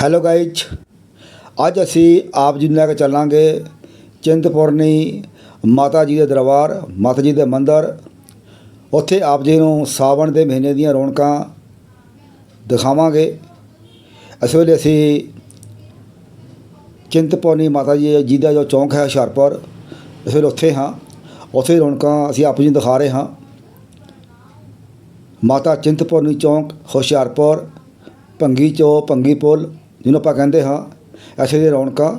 Hello guys ਅੱਜ ਅਸੀਂ ਆਪ ਜੀ ਨੂੰ ਲੈ ਕੇ ਚੱਲਾਂਗੇ ਚਿੰਤਪੁਰਨੀ ਮਾਤਾ ਜੀ ਦੇ ਦਰਬਾਰ, ਮਾਤਾ ਜੀ ਦੇ ਮੰਦਿਰ। ਉੱਥੇ ਆਪ ਜੀ ਨੂੰ ਸਾਵਣ ਦੇ ਮਹੀਨੇ ਦੀਆਂ ਰੌਣਕਾਂ ਦਿਖਾਵਾਂਗੇ। ਇਸ ਵੇਲੇ ਅਸੀਂ ਚਿੰਤਪੁਰਨੀ ਮਾਤਾ ਜੀ ਜੀ ਦਾ ਜੋ ਚੌਂਕ ਹੈ ਹੁਸ਼ਿਆਰਪੁਰ, ਇਸ ਵੇਲੇ ਉੱਥੇ ਹਾਂ। ਉੱਥੇ ਰੌਣਕਾਂ ਅਸੀਂ ਆਪ ਜੀ ਨੂੰ ਦਿਖਾ ਰਹੇ ਹਾਂ। ਮਾਤਾ ਚਿੰਤਪੁਰਨੀ ਚੌਂਕ, ਹੁਸ਼ਿਆਰਪੁਰ, ਭੰਗੀ ਚੋ ਭੰਗੀ ਪੁਲ ਜਿਹਨੂੰ ਆਪਾਂ ਕਹਿੰਦੇ ਹਾਂ ਐਸੇ ਦੀਆਂ ਰੌਣਕਾਂ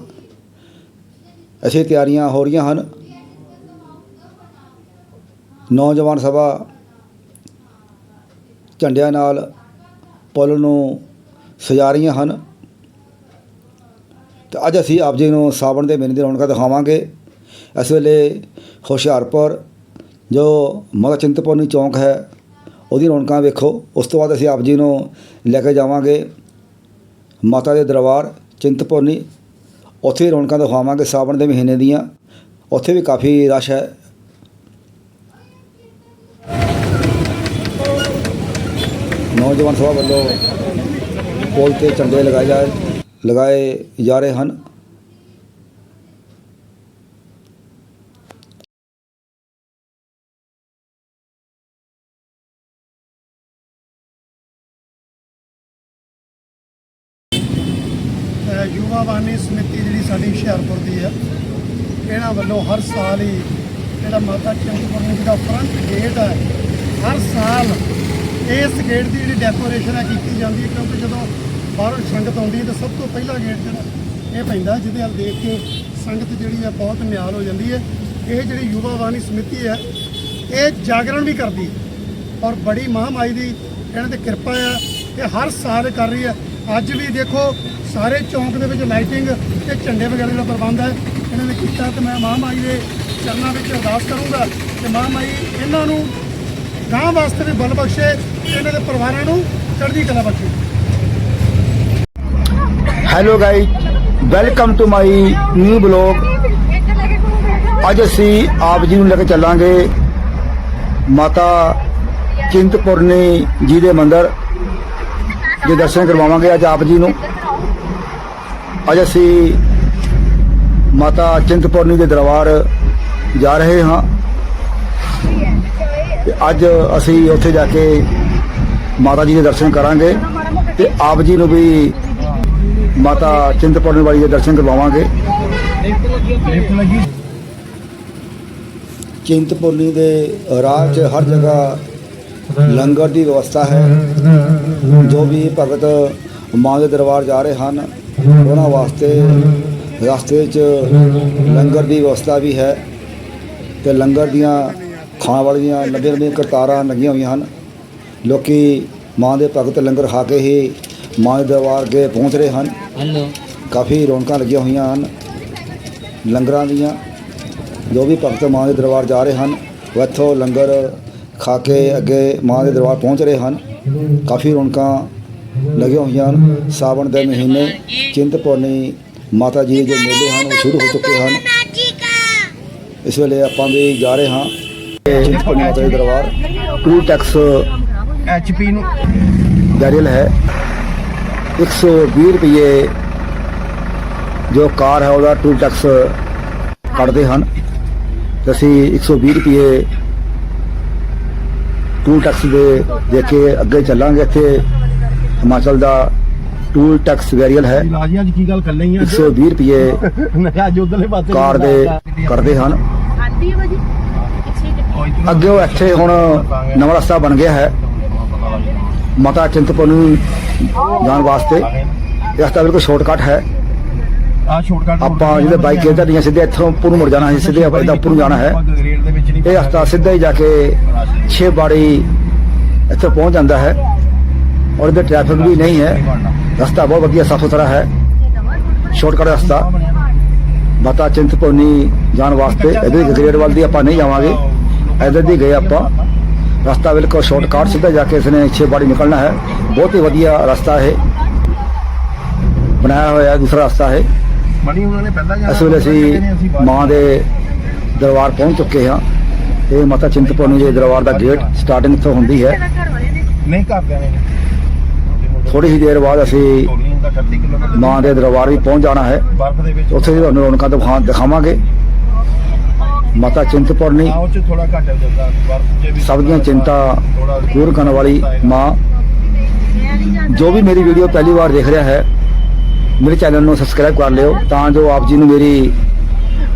ਐਸੇ ਤਿਆਰੀਆਂ ਹੋ ਰਹੀਆਂ ਹਨ। ਨੌਜਵਾਨ ਸਭਾ ਝੰਡਿਆਂ ਨਾਲ ਪੁਲ ਨੂੰ ਸਜਾ ਰਹੀਆਂ ਹਨ। ਤੇ ਅੱਜ ਅਸੀਂ ਆਪ ਜੀ ਨੂੰ ਸਾਵਣ ਦੇ ਮਹੀਨੇ ਦੀ ਰੌਣਕਾਂ ਦਿਖਾਵਾਂਗੇ। ਇਸ ਵੇਲੇ ਹੁਸ਼ਿਆਰਪੁਰ, ਜੋ ਮਗਾ ਚਿੰਤਪੁਰਨੀ ਚੌਂਕ ਹੈ, ਉਹਦੀ ਰੌਣਕਾਂ ਵੇਖੋ। ਉਸ ਤੋਂ ਬਾਅਦ ਅਸੀਂ ਆਪ ਜੀ ਨੂੰ ਲੈ ਕੇ ਜਾਵਾਂਗੇ। ਮਾਤਾ ਦੇ ਦਰਬਾਰ, ਚਿੰਤਪੁਰਨੀ, ਉੱਥੇ ਵੀ ਰੌਣਕਾਂ ਦਿਖਾਵਾਂਗੇ ਸਾਵਣ ਦੇ ਮਹੀਨੇ ਦੀਆਂ। ਉੱਥੇ ਵੀ ਕਾਫੀ ਰਸ਼ ਹੈ। ਨੌਜਵਾਨ ਸਭਾ ਵੱਲੋਂ ਪੁਲ ਤੇ ਝੰਡੇ ਲਗਾਏ ਜਾ ਲਗਾਏ ਜਾ ਰਹੇ ਹਨ ਅ, ਯੁਵਾ ਬਾਣੀ ਸਮਿਤੀ ਜਿਹੜੀ ਸਾਡੀ ਹੁਸ਼ਿਆਰਪੁਰ ਦੀ ਹੈ ਇਹਨਾਂ ਵੱਲੋਂ ਹਰ ਸਾਲ ਹੀ ਜਿਹੜਾ ਮਾਤਾ ਚੰਦਪੁਰਨੀ ਜੀ ਦਾ ਫਰੰਟ ਗੇਟ ਹੈ ਹਰ ਸਾਲ ਇਸ ਗੇਟ ਦੀ ਜਿਹੜੀ ਡੈਕੋਰੇਸ਼ਨ ਹੈ ਕੀਤੀ ਜਾਂਦੀ ਹੈ, ਕਿਉਂਕਿ ਜਦੋਂ ਬਾਹਰੋਂ ਸੰਗਤ ਆਉਂਦੀ ਹੈ ਤਾਂ ਸਭ ਤੋਂ ਪਹਿਲਾ ਗੇਟ ਜਿਹੜਾ ਇਹ ਪੈਂਦਾ, ਜਿਹਦੇ ਵੱਲ ਦੇਖ ਕੇ ਸੰਗਤ ਜਿਹੜੀ ਹੈ ਬਹੁਤ ਨਿਹਾਲ ਹੋ ਜਾਂਦੀ ਹੈ। ਇਹ ਜਿਹੜੀ ਯੁਵਾ ਵਾਣੀ ਸਮਿਤੀ ਹੈ, ਇਹ ਜਾਗਰਣ ਵੀ ਕਰਦੀ ਔਰ ਬੜੀ ਮਹਾਮਾਈ ਦੀ ਇਹਨਾਂ ਤੇ ਕਿਰਪਾ ਆ ਕਿ ਹਰ ਸਾਲ ਕਰ ਰਹੀ ਹੈ। ਅੱਜ ਵੀ ਦੇਖੋ ਸਾਰੇ ਚੌਂਕ ਦੇ ਵਿੱਚ ਲਾਈਟਿੰਗ ਤੇ ਝੰਡੇ ਵਗੈਰਾ ਦਾ ਪ੍ਰਬੰਧ ਹੈ। ਇਹਨਾਂ ਨੇ ਕੀਤਾ ਤੇ ਮੈਂ ਮਹਾਮਾਈ ਦੇ ਚਰਨਾਂ ਵਿੱਚ ਅਰਦਾਸ ਕਰੂੰਗਾ ਕਿ ਮਹਾਮਾਈ ਇਹਨਾਂ ਨੂੰ ਗਾਂ ਵਾਸਤੇ ਵੀ ਬਲ ਬਖਸ਼ੇ ਤੇ ਇਹਨਾਂ ਦੇ ਪਰਿਵਾਰਾਂ ਨੂੰ ਚੜ੍ਹਦੀ ਕਲਾ ਬਖਸ਼ੇ। Hello guy welcome to my new blog ਅੱਜ ਅਸੀਂ ਆਪ ਜੀ ਨੂੰ ਲੈ ਕੇ ਚੱਲਾਂਗੇ ਮਾਤਾ ਚਿੰਤਪੁਰਨੀ ਜੀ ਦੇ ਮੰਦਿਰ। ਦੇ ਦਰਸ਼ਨ ਕਰਵਾਵਾਂਗੇ ਅੱਜ ਆਪ ਜੀ ਨੂੰ। ਅੱਜ ਅਸੀਂ ਮਾਤਾ ਚਿੰਤਪੁਰਨੀ ਦੇ ਦਰਬਾਰ ਜਾ ਰਹੇ ਹਾਂ। ਤੇ ਅੱਜ ਅਸੀਂ ਉੱਥੇ ਜਾ ਕੇ ਮਾਤਾ ਜੀ ਦੇ ਦਰਸ਼ਨ ਕਰਾਂਗੇ ਤੇ ਆਪ ਜੀ ਨੂੰ ਵੀ ਮਾਤਾ ਚਿੰਤਪੁਰਨੀ ਵਾਲੀ ਦੇ ਦਰਸ਼ਨ ਕਰਵਾਵਾਂਗੇ। ਚਿੰਤਪੁਰਨੀ ਦੇ ਰਾਹ 'ਚ ਹਰ ਜਗ੍ਹਾ ਲੰਗਰ ਦੀ ਵਿਵਸਥਾ ਹੈ। ਜੋ ਵੀ ਭਗਤ ਮਾਂ ਦੇ ਦਰਬਾਰ ਜਾ ਰਹੇ ਹਨ ਉਹਨਾਂ ਵਾਸਤੇ ਰਸਤੇ 'ਚ ਲੰਗਰ ਦੀ ਵਿਵਸਥਾ ਵੀ ਹੈ ਤੇ ਲੰਗਰ ਦੀਆਂ ਖਾਣ ਵਾਲੀਆਂ ਲੰਬੀਆਂ ਲੰਬੀਆਂ ਕਤਾਰਾਂ ਲੱਗੀਆਂ ਹੋਈਆਂ ਹਨ। ਲੋਕੀ ਮਾਂ ਦੇ ਭਗਤ ਲੰਗਰ ਖਾ ਕੇ ਹੀ ਮਾਂ ਦੇ ਦਰਬਾਰ ਅੱਗੇ ਪਹੁੰਚ ਰਹੇ ਹਨ। ਕਾਫੀ ਰੌਣਕਾਂ ਲੱਗੀਆਂ ਹੋਈਆਂ ਹਨ ਲੰਗਰਾਂ ਦੀਆਂ। ਜੋ ਵੀ ਭਗਤ ਮਾਂ ਦੇ ਦਰਬਾਰ ਜਾ ਰਹੇ ਹਨ ਉਹ ਇੱਥੋਂ ਲੰਗਰ ਖਾ ਕੇ ਅੱਗੇ ਮਾਂ ਦੇ ਦਰਬਾਰ ਪਹੁੰਚ ਰਹੇ ਹਨ। ਕਾਫੀ ਰੌਣਕਾਂ ਲੱਗੀਆਂ ਹੋਈਆਂ ਹਨ। ਸਾਵਣ ਦੇ ਮਹੀਨੇ ਚਿੰਤਪੁਰਨੀ ਮਾਤਾ ਜੀ ਦੇ ਮੇਲੇ ਹਨ ਉਹ ਸ਼ੁਰੂ ਹੋ ਚੁੱਕੇ ਹਨ। ਇਸ ਵੇਲੇ ਆਪਾਂ ਵੀ ਜਾ ਰਹੇ ਹਾਂ। ਚਿੰਤਪੁਰਨੀ ਮਾਤਾ ਦੇ ਦਰਬਾਰ ਟੂਲ ਟੈਕਸ ਐਚਪੀ ਨੂੰ। ਬੈਰੀਅਲ ਹੈ। 120 ਰੁਪਏ ਜੋ ਕਾਰ ਹੈ ਉਹਦਾ ਟੂਲ ਟੈਕਸ ਕੱਢਦੇ ਹਨ। ਅਸੀਂ 120 ਰੁਪਏ ਟੂਲ ਟੈਕਸ ਦੇ ਦੇ ਕੇ ਅੱਗੇ ਚੱਲਾਂਗੇ ਇੱਥੇ। ਹਿਮਾਚਲ ਦਾ ਟੂਲ ਟੈਕਸ ਬੈਰੀਅਲ ਹੈ। ਲਾਜੀ ਅੱਜ ਕੀ ਗੱਲ ਕਰ ਲਈ 120 ਰੁਪਏ ਮੈਂ ਅੱਜ ਉਧਰਲੇ ਪਾਸੇ ਕਾਰ ਦੇ ਕੱਢਦੇ ਹਨ। ਆਂਦੀ ਹੈ ਭਾਜੀ ਪਿੱਛੇ ਗੱਡੀ ਅੱਗੇ ਉਹ ਇੱਥੇ ਹੁਣ ਨਵਾਂ ਰਸਤਾ ਬਣ ਗਿਆ ਹੈ। ਮਾਤਾ ਚਿੰਤਪੁਰਨੀ ਜਾਣ ਵਾਸਤੇ। ਇਹ ਰਸਤਾ ਬਿਲਕੁਲ ਸ਼ਾਰਟਕਟ ਹੈ। ਆ ਸ਼ਾਰਟਕਟ ਆਪਾਂ ਜਿਹਦੇ ਬਾਈਕ ਤੇ ਢੜੀਆਂ ਸਿੱਧੇ ਇੱਥੋਂ ਉੱਪਰ ਨੂੰ ਮੁੜ ਜਾਣਾ ਹੈ ਸਿੱਧੇ ਆਪਾਂ ਇਹਦਾ ਉੱਪਰ ਨੂੰ ਜਾਣਾ ਹੈ। ਇਹ ਰਸਤਾ ਸਿੱਧਾ ਹੀ ਜਾ ਕੇ ਛੇ ਬਾੜੀ ਇੱਥੇ ਪਹੁੰਚ ਜਾਂਦਾ ਹੈ। ਔਰ ਇਹਦੇ ਟ੍ਰੈਫਿਕ ਵੀ ਨਹੀਂ ਹੈ। ਰਸਤਾ ਬਹੁਤ ਵਧੀਆ ਸਾਫ਼ ਸੁਥਰਾ ਹੈ। ਸ਼ਾਰਟਕਟ ਰਸਤਾ। ਮਾਤਾ ਚਿੰਤਪੁਰਨੀ ਜਾਣ ਵਾਸਤੇ ਇਹਦੇ ਗ੍ਰੇਡਵਾਲ ਦੀ ਆਪਾਂ ਨਹੀਂ ਜਾਵਾਂਗੇ। ਇੱਧਰ ਦੀ ਗਏ ਆਪਾਂ। ਰਸਤਾ ਬਿਲਕੁਲ ਸ਼ਾਰਟਕਟ ਸਿੱਧਾ ਜਾ ਕੇ ਇਸਨੇ ਛੇ ਬਾੜੀ ਨਿਕਲਣਾ ਹੈ। ਬਹੁਤ ਹੀ ਵਧੀਆ ਰਸਤਾ ਹੈ ਬਣਾਇਆ ਹੋਇਆ ਦੂਸਰਾ ਰਸਤਾ ਹੈ ਮਣੀ ਉਹਨਾਂ ਨੇ ਪਹਿਲਾਂ ਜਾਣਾ ਇਸ ਵੇਲੇ ਅਸੀਂ ਮਾਂ ਦੇ ਦਰਬਾਰ ਪਹੁੰਚ ਚੁੱਕੇ ਹਾਂ। ਇਹ ਮਾਤਾ ਚਿੰਤਪੁਰਨੀ ਦੇ ਦਰਬਾਰ ਦਾ ਗੇਟ ਸਟਾਰਟਿੰਗ ਇੱਥੋਂ ਹੁੰਦੀ ਹੈ। ਨਹੀਂ ਕਰਦੇ ਨੇ। ਥੋੜੀ ਹੀ ਦੇਰ ਬਾਅਦ ਅਸੀਂ ਮਾਂ ਦੇ ਦਰਬਾਰ ਵੀ ਪਹੁੰਚ ਜਾਣਾ ਹੈ। ਉੱਥੇ ਵੀ ਤੁਹਾਨੂੰ ਰੌਣਕਾਂ ਦਿਖਾ ਦਿਖਾਵਾਂਗੇ। ਮਾਤਾ ਚਿੰਤਪੁਰਨੀ ਸਭ ਦੀਆਂ ਚਿੰਤਾ ਦੂਰ ਕਰਨ ਵਾਲੀ ਮਾਂ। ਜੋ ਵੀ ਮੇਰੀ ਵੀਡੀਓ ਪਹਿਲੀ ਵਾਰ ਦੇਖ ਰਿਹਾ ਹੈ ਮੇਰੇ ਚੈਨਲ ਨੂੰ ਸਬਸਕ੍ਰਾਈਬ ਕਰ ਲਿਓ ਤਾਂ ਜੋ ਆਪ ਜੀ ਨੂੰ ਮੇਰੀ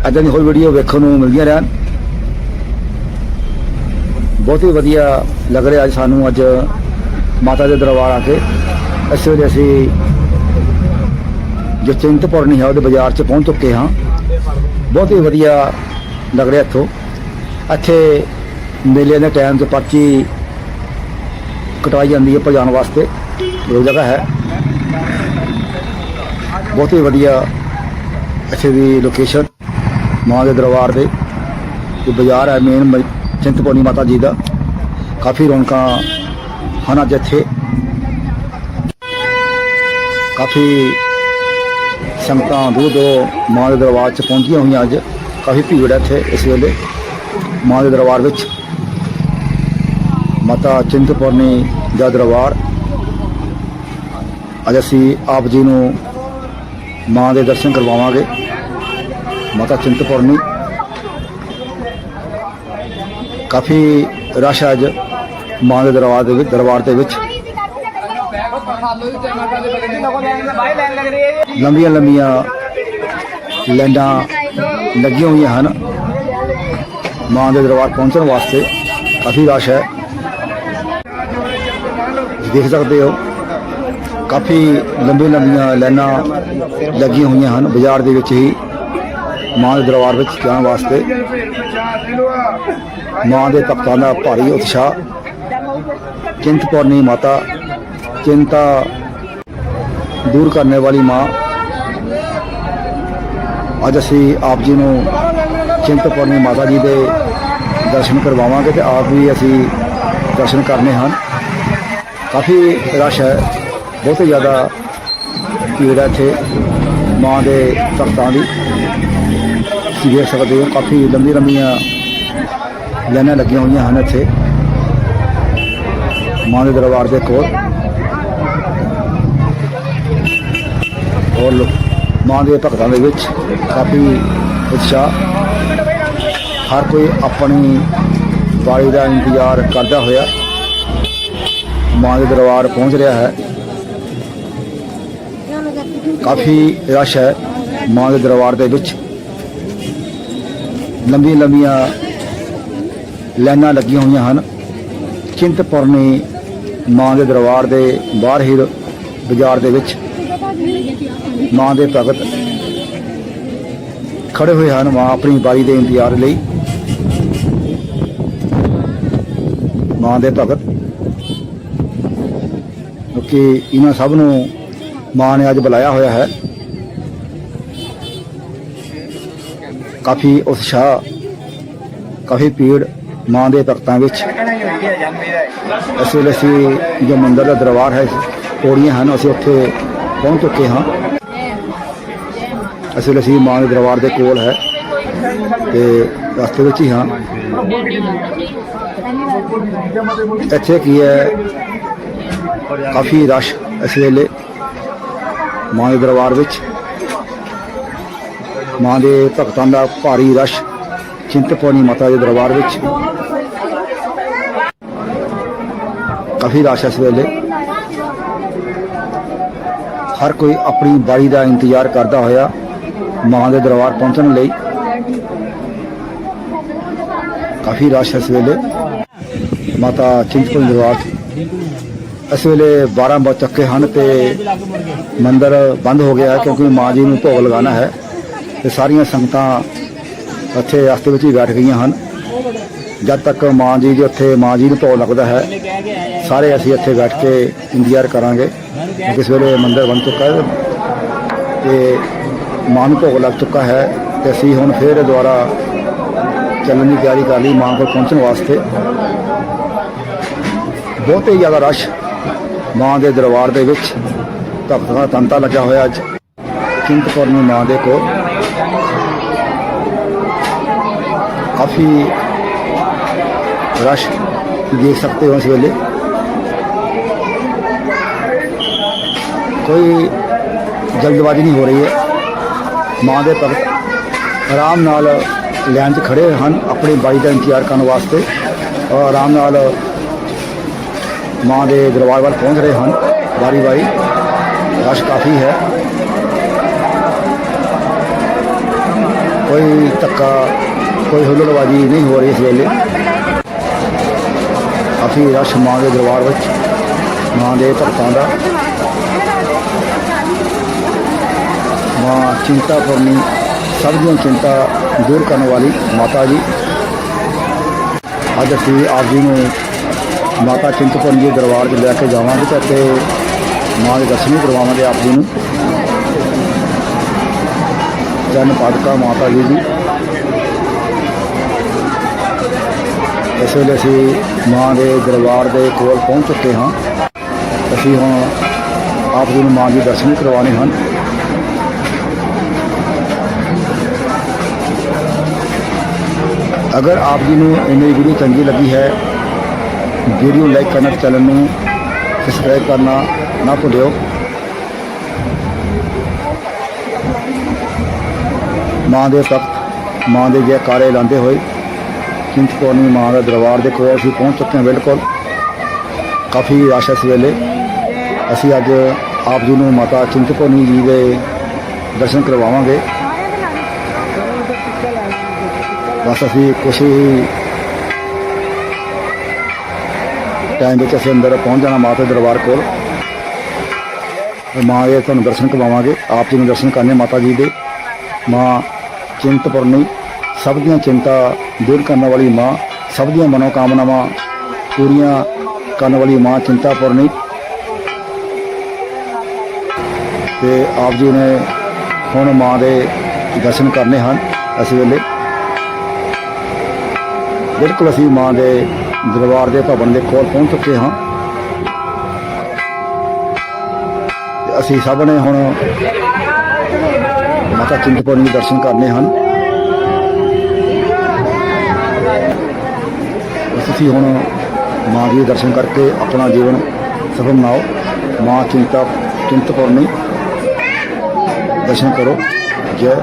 ਇੱਦਾਂ ਦੀ ਹੋਰ ਵੀਡੀਓ ਵੇਖਣ ਨੂੰ ਮਿਲਦੀਆਂ ਰਹਿਣ। ਬਹੁਤ ਹੀ ਵਧੀਆ ਲੱਗ ਰਿਹਾ ਅੱਜ ਸਾਨੂੰ ਅੱਜ ਮਾਤਾ ਦੇ ਦਰਬਾਰ ਆ ਕੇ। ਇਸ ਵੇਲੇ ਅਸੀਂ ਜੋ ਚਿੰਤਪੁਰਨੀ ਹੈ, ਉਹਦੇ ਬਾਜ਼ਾਰ 'ਚ ਪਹੁੰਚ ਚੁੱਕੇ ਹਾਂ। ਬਹੁਤ ਹੀ ਵਧੀਆ ਲੱਗ ਰਿਹਾ ਇੱਥੋਂ। ਇੱਥੇ ਮੇਲੇ ਦੇ ਟਾਈਮ 'ਚ ਪਰਚੀ ਕਟਾਈ ਜਾਂਦੀ ਹੈ ਭਜਾਣ ਵਾਸਤੇ। ਉਹ ਜਗ੍ਹਾ ਹੈ। ਬਹੁਤ ਹੀ ਵਧੀਆ ਇੱਥੇ ਦੀ ਲੋਕੇਸ਼ਨ ਮਾਂ ਦੇ ਦਰਬਾਰ ਦੇ, ਜੋ ਬਾਜ਼ਾਰ ਹੈ ਮੇਨ ਚਿੰਤਪੁਰਨੀ ਮਾਤਾ ਜੀ ਦਾ। ਕਾਫੀ ਰੌਣਕਾਂ ਹਨ ਅੱਜ ਇੱਥੇ। ਕਾਫੀ ਸੰਗਤਾਂ ਦੂਰ ਦੂਰ ਮਾਂ ਦੇ ਦਰਬਾਰ 'ਚ ਪਹੁੰਚੀਆਂ ਹੋਈਆਂ ਅੱਜ। ਕਾਫੀ ਭੀੜ ਹੈ ਇੱਥੇ ਇਸ ਵੇਲੇ ਮਾਂ ਦੇ ਦਰਬਾਰ ਵਿੱਚ। ਮਾਤਾ ਚਿੰਤਪੁਰਨੀ ਦਾ ਦਰਬਾਰ। ਅੱਜ ਅਸੀਂ ਆਪ ਜੀ ਨੂੰ ਮਾਂ ਦੇ ਦਰਸ਼ਨ ਕਰਵਾਵਾਂਗੇ। ਮਾਤਾ ਚਿੰਤਪੁਰਨੀ ਕਾਫੀ ਰਸ਼ ਹੈ ਅੱਜ ਮਾਂ ਦੇ ਦਰਬਾਰ ਦੇ ਵਿੱਚ ਦਰਬਾਰ ਦੇ ਵਿੱਚ। ਲੰਬੀਆਂ ਲੰਬੀਆਂ ਲੈਂਡਾਂ ਲੱਗੀਆਂ ਹੋਈਆਂ ਹਨ। ਮਾਂ ਦੇ ਦਰਬਾਰ ਪਹੁੰਚਣ ਵਾਸਤੇ ਕਾਫੀ ਰਸ਼ ਹੈ। ਦੇਖ ਸਕਦੇ ਹੋ। ਕਾਫੀ ਲੰਬੀ ਲੰਬੀਆਂ ਲਾਈਨਾਂ ਲੱਗੀਆਂ ਹੋਈਆਂ ਹਨ। ਬਾਜ਼ਾਰ ਦੇ ਵਿੱਚ ਹੀ ਮਾਂ ਦੇ ਦਰਬਾਰ ਵਿੱਚ ਜਾਣ ਵਾਸਤੇ ਮਾਂ ਦੇ ਭਗਤਾਂ ਦਾ ਭਾਰੀ ਉਤਸ਼ਾਹ। ਚਿੰਤਪੁਰਨੀ ਮਾਤਾ, ਚਿੰਤਾ ਦੂਰ ਕਰਨ ਵਾਲੀ ਮਾਂ। ਅੱਜ ਅਸੀਂ ਆਪ ਜੀ ਨੂੰ ਚਿੰਤਪੁਰਨੀ ਮਾਤਾ ਜੀ ਦੇ ਦਰਸ਼ਨ ਕਰਵਾਵਾਂਗੇ ਤੇ ਆਪ ਵੀ ਅਸੀਂ ਦਰਸ਼ਨ ਕਰਨੇ ਹਨ। ਕਾਫੀ ਰਸ਼ ਹੈ। ਬਹੁਤ ਹੀ ਜ਼ਿਆਦਾ ਭੀੜ ਹੈ ਇੱਥੇ। ਮਾਂ ਦੇ ਭਗਤਾਂ ਦੀ। ਤੁਸੀਂ ਦੇਖ ਸਕਦੇ ਹੋ ਕਾਫੀ ਲੰਬੀ ਲੰਬੀਆਂ ਲਾਈਨਾਂ ਲੱਗੀਆਂ ਹੋਈਆਂ ਹਨ ਇੱਥੇ। ਮਾਂ ਦੇ ਦਰਬਾਰ ਦੇ ਕੋਲ। ਔਰ ਮਾਂ ਦੇ ਭਗਤਾਂ ਦੇ ਵਿੱਚ ਕਾਫੀ ਉਤਸ਼ਾਹ। ਹਰ ਕੋਈ ਆਪਣੀ ਵਾਰੀ ਦਾ ਇੰਤਜ਼ਾਰ ਕਰਦਾ ਹੋਇਆ। ਮਾਂ ਦੇ ਦਰਬਾਰ ਪਹੁੰਚ ਰਿਹਾ ਹੈ। ਕਾਫੀ ਰਸ਼ ਹੈ ਮਾਂ ਦੇ ਦਰਬਾਰ ਦੇ ਵਿੱਚ। ਲੰਬੀਆਂ ਲੰਬੀਆਂ ਲਾਈਨਾਂ ਲੱਗੀਆਂ ਹੋਈਆਂ ਹਨ। ਚਿੰਤਪੁਰਨੀ ਮਾਂ ਦੇ ਦਰਬਾਰ ਦੇ ਬਾਹਰ ਹੀ ਬਾਜ਼ਾਰ ਦੇ ਵਿੱਚ ਮਾਂ ਦੇ ਭਗਤ ਖੜੇ ਹੋਏ ਹਨ। ਮਾਂ ਆਪਣੀ ਬਾਰੀ ਦੇ ਇੰਤਜ਼ਾਰ ਲਈ ਮਾਂ ਦੇ ਭਗਤ। ਕਿਉਂਕਿ ਇਹਨਾਂ ਸਭ ਨੂੰ ਮਾਂ ਨੇ ਅੱਜ ਬੁਲਾਇਆ ਹੋਇਆ ਹੈ। ਕਾਫੀ ਉਤਸ਼ਾਹ, ਕਾਫੀ ਭੀੜ ਮਾਂ ਦੇ ਭਗਤਾਂ ਵਿੱਚ। ਇਸ ਵੇਲੇ ਅਸੀਂ ਜੋ ਮੰਦਰ ਦਾ ਦਰਬਾਰ ਹੈ, ਪੌੜੀਆਂ ਹਨ, ਅਸੀਂ ਉੱਥੇ ਪਹੁੰਚ ਚੁੱਕੇ ਹਾਂ। ਇਸ ਵੇਲੇ ਅਸੀਂ ਮਾਂ ਦੇ ਦਰਬਾਰ ਦੇ ਕੋਲ ਹੈ ਤੇ ਰਸਤੇ ਵਿੱਚ ਹੀ ਹਾਂ। ਇੱਥੇ ਕੀ ਹੈ, ਕਾਫੀ ਰਸ਼ ਇਸ ਵੇਲੇ। ਮਾਂ ਦੇ ਦਰਬਾਰ ਵਿੱਚ। ਮਾਂ ਦੇ ਭਗਤਾਂ ਦਾ ਭਾਰੀ ਰਸ਼, ਚਿੰਤਪੁਰਨੀ ਮਾਤਾ ਦੇ ਦਰਬਾਰ ਵਿੱਚ। ਕਾਫੀ ਰਸ਼ ਹੈ ਇਸ ਵੇਲੇ। ਹਰ ਕੋਈ ਆਪਣੀ ਬਾਰੀ ਦਾ ਇੰਤਜ਼ਾਰ ਕਰਦਾ ਹੋਇਆ ਮਾਂ ਦੇ ਦਰਬਾਰ ਪਹੁੰਚਣ ਲਈ। ਕਾਫੀ ਰਸ਼ ਹੈ ਇਸ ਵੇਲੇ। ਮਾਤਾ ਚਿੰਤਪੁਰਨੀ ਦਰਬਾਰ ਇਸ ਵੇਲੇ 12 ਵੱਜ ਚੱਕੇ ਹਨ ਤੇ ਮੰਦਰ ਬੰਦ ਹੋ ਗਿਆ ਕਿਉਂਕਿ ਮਾਂ ਜੀ ਨੂੰ ਭੋਗ ਲਗਾਉਣਾ ਹੈ ਤੇ ਸਾਰੀਆਂ ਸੰਗਤਾਂ ਇੱਥੇ ਰਸਤੇ ਵਿੱਚ ਹੀ ਬੈਠ ਗਈਆਂ ਹਨ। ਜਦ ਤੱਕ ਮਾਂ ਜੀ ਦੇ ਉੱਥੇ ਮਾਂ ਜੀ ਨੂੰ ਭੋਗ ਲੱਗਦਾ ਹੈ, ਸਾਰੇ ਅਸੀਂ ਇੱਥੇ ਬੈਠ ਕੇ ਇੰਤਜ਼ਾਰ ਕਰਾਂਗੇ ਕਿਉਂਕਿ ਵੇਲੇ ਮੰਦਰ ਬਣ ਚੁੱਕਾ ਹੈ ਤੇ ਮਾਂ ਨੂੰ ਭੋਗ ਲੱਗ ਚੁੱਕਾ ਹੈ ਤੇ ਅਸੀਂ ਹੁਣ ਫੇਰ ਦੁਬਾਰਾ ਚੱਲਣ ਦੀ ਤਿਆਰੀ ਕਰ ਲਈ ਮਾਂ ਕੋਲ ਪਹੁੰਚਣ ਵਾਸਤੇ। ਬਹੁਤ ਹੀ ਜ਼ਿਆਦਾ ਰਸ਼ ਮਾਂ ਦੇ ਦਰਬਾਰ ਦੇ ਵਿੱਚ ਤਖਤ ਦਾ ਤੰਤਾ ਲੱਗਿਆ ਹੋਇਆ ਅੱਜ। ਚਿੰਤਪੁਰ ਨੂੰ ਮਾਂ ਦੇ ਕੋਲ। ਕਾਫੀ ਰਸ਼ ਦੇਖ ਸਕਦੇ ਹੋ ਇਸ ਵੇਲੇ। ਕੋਈ ਜਲਦਬਾਜ਼ੀ ਨਹੀਂ ਹੋ ਰਹੀ ਹੈ। ਮਾਂ ਦੇ ਭਗਤ ਆਰਾਮ ਨਾਲ ਲੈਣ 'ਚ ਖੜੇ ਹਨ ਆਪਣੀ ਬਾਈ ਦਾ ਇੰਤਜ਼ਾਰ ਕਰਨ ਵਾਸਤੇ ਔਰ ਆਰਾਮ ਨਾਲ ਮਾਂ ਦੇ ਦਰਬਾਰ ਵੱਲ ਪਹੁੰਚ ਰਹੇ ਹਨ। ਵਾਰੀ ਵਾਰੀ ਰਸ਼ ਕਾਫੀ ਹੈ। ਕੋਈ ਧੱਕਾ, ਕੋਈ ਹੁੱਲੜਬਾਜ਼ੀ ਨਹੀਂ ਹੋ ਰਹੀ ਇਸ ਵੇਲੇ। ਕਾਫੀ ਰਸ਼ ਮਾਂ ਦੇ ਦਰਬਾਰ ਵਿੱਚ, ਮਾਂ ਦੇ ਭਗਤਾਂ ਦਾ। ਮਾਂ ਚਿੰਤਾਪੁਰਨੀ ਸਭ ਦੀਆਂ ਚਿੰਤਾ ਦੂਰ ਕਰਨ ਵਾਲੀ ਮਾਤਾ ਜੀ। ਅੱਜ ਅਸੀਂ ਆਪ ਜੀ ਨੂੰ ਮਾਤਾ ਚਿੰਤਪੁਰਨੀ ਦੇ ਦਰਬਾਰ 'ਚ ਲੈ ਕੇ ਜਾਵਾਂਗੇ ਤੇ ਇੱਥੇ ਮਾਂ ਦੇ ਦਰਸ਼ਨ ਵੀ ਕਰਵਾਵਾਂਗੇ ਆਪ ਜੀ ਨੂੰ। ਜਨ ਪਾਦਕਾ ਮਾਤਾ ਜੀ ਦੀ। ਇਸ ਵੇਲੇ ਅਸੀਂ ਮਾਂ ਦੇ ਦਰਬਾਰ ਦੇ ਕੋਲ ਪਹੁੰਚ ਚੁੱਕੇ ਹਾਂ। ਅਸੀਂ ਹੁਣ ਆਪ ਜੀ ਨੂੰ ਮਾਂ ਦੇ ਦਰਸ਼ਨ ਵੀ ਕਰਵਾਉਣੇ ਹਨ। ਅਗਰ ਆਪ ਜੀ ਨੂੰ ਇੰਨੀ ਮੇਰੀ ਵੀਡੀਓ ਚੰਗੀ ਲੱਗੀ ਹੈ ਵੀਡੀਓ ਲਾਈਕ ਕਰਨਾ ਚੈਨਲ ਨੂੰ ਸਬਸਕ੍ਰਾਈਬ ਕਰਨਾ ਨਾ ਭੁੱਲਿਓ। ਮਾਂ ਦੇ ਤਖਤ ਮਾਂ ਦੇ ਜੈਕਾਰੇ ਲਾਉਂਦੇ ਹੋਏ ਚਿੰਤਪੁਰਨੀ ਮਾਂ ਦਾ ਦਰਬਾਰ ਦੇ ਕੋਲ ਅਸੀਂ ਪਹੁੰਚ ਚੁੱਕੇ ਹਾਂ ਬਿਲਕੁਲ। ਕਾਫੀ ਰਸ਼ ਹੈ ਇਸ ਵੇਲੇ। ਅਸੀਂ ਅੱਜ ਆਪ ਜੀ ਨੂੰ ਮਾਤਾ ਚਿੰਤਪੁਰਨੀ ਜੀ ਦੇ ਦਰਸ਼ਨ ਕਰਵਾਵਾਂਗੇ। ਬਸ ਅਸੀਂ ਕੁਛ ਹੀ ਟਾਈਮ ਵਿੱਚ ਅਸੀਂ ਅੰਦਰ ਪਹੁੰਚ ਜਾਣਾ ਮਾਤਾ ਦੇ ਦਰਬਾਰ ਕੋਲ। ਮਾਂ ਦੇ ਤੁਹਾਨੂੰ ਦਰਸ਼ਨ ਕਰਵਾਵਾਂਗੇ। ਆਪ ਜੀ ਨੂੰ ਦਰਸ਼ਨ ਕਰਨੇ ਮਾਤਾ ਜੀ ਦੇ। ਮਾਂ ਚਿੰਤਪੁਰਨੀ, ਸਭ ਦੀਆਂ ਚਿੰਤਾ ਦੂਰ ਕਰਨ ਵਾਲੀ ਮਾਂ, ਸਭ ਦੀਆਂ ਮਨੋਕਾਮਨਾਵਾਂ ਪੂਰੀਆਂ ਕਰਨ ਵਾਲੀ ਮਾਂ ਚਿੰਤਾਪੁਰਨੀ। ਤੇ ਆਪ ਜੀ ਨੇ ਹੁਣ ਮਾਂ ਦੇ ਦਰਸ਼ਨ ਕਰਨੇ ਹਨ। ਇਸ ਵੇਲੇ ਬਿਲਕੁਲ ਅਸੀਂ ਮਾਂ ਦੇ ਦਰਬਾਰ ਦੇ ਭਵਨ ਦੇ ਕੋਲ ਪਹੁੰਚ ਚੁੱਕੇ ਹਾਂ। ਅਸੀਂ ਸਭ ਨੇ ਹੁਣ ਮਾਤਾ ਚਿੰਤਪੁਰਨੀ ਦੇ ਦਰਸ਼ਨ ਕਰਨੇ ਹਨ। ਤੁਸੀਂ ਹੁਣ ਮਾਂ ਜੀ ਦੇ ਦਰਸ਼ਨ ਕਰਕੇ ਆਪਣਾ ਜੀਵਨ ਸਫਲ ਬਣਾਓ। ਮਾਂ ਚਿੰਤਾ ਚਿੰਤਪੁਰਨੀ, ਦਰਸ਼ਨ ਕਰੋ। ਜੈ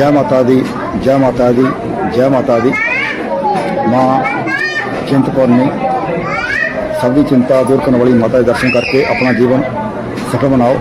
ਜੈ ਮਾਤਾ ਦੀ, ਜੈ ਮਾਤਾ ਦੀ, ਜੈ ਮਾਤਾ ਦੀ। ਮਾਂ ਚਿੰਤਪੁਰਨੀ, ਸਭ ਦੀ ਚਿੰਤਾ ਦੂਰ ਕਰਨ ਵਾਲੀ ਮਾਤਾ ਦੇ ਦਰਸ਼ਨ ਕਰਕੇ ਆਪਣਾ ਜੀਵਨ ਸਫਲ ਬਣਾਓ।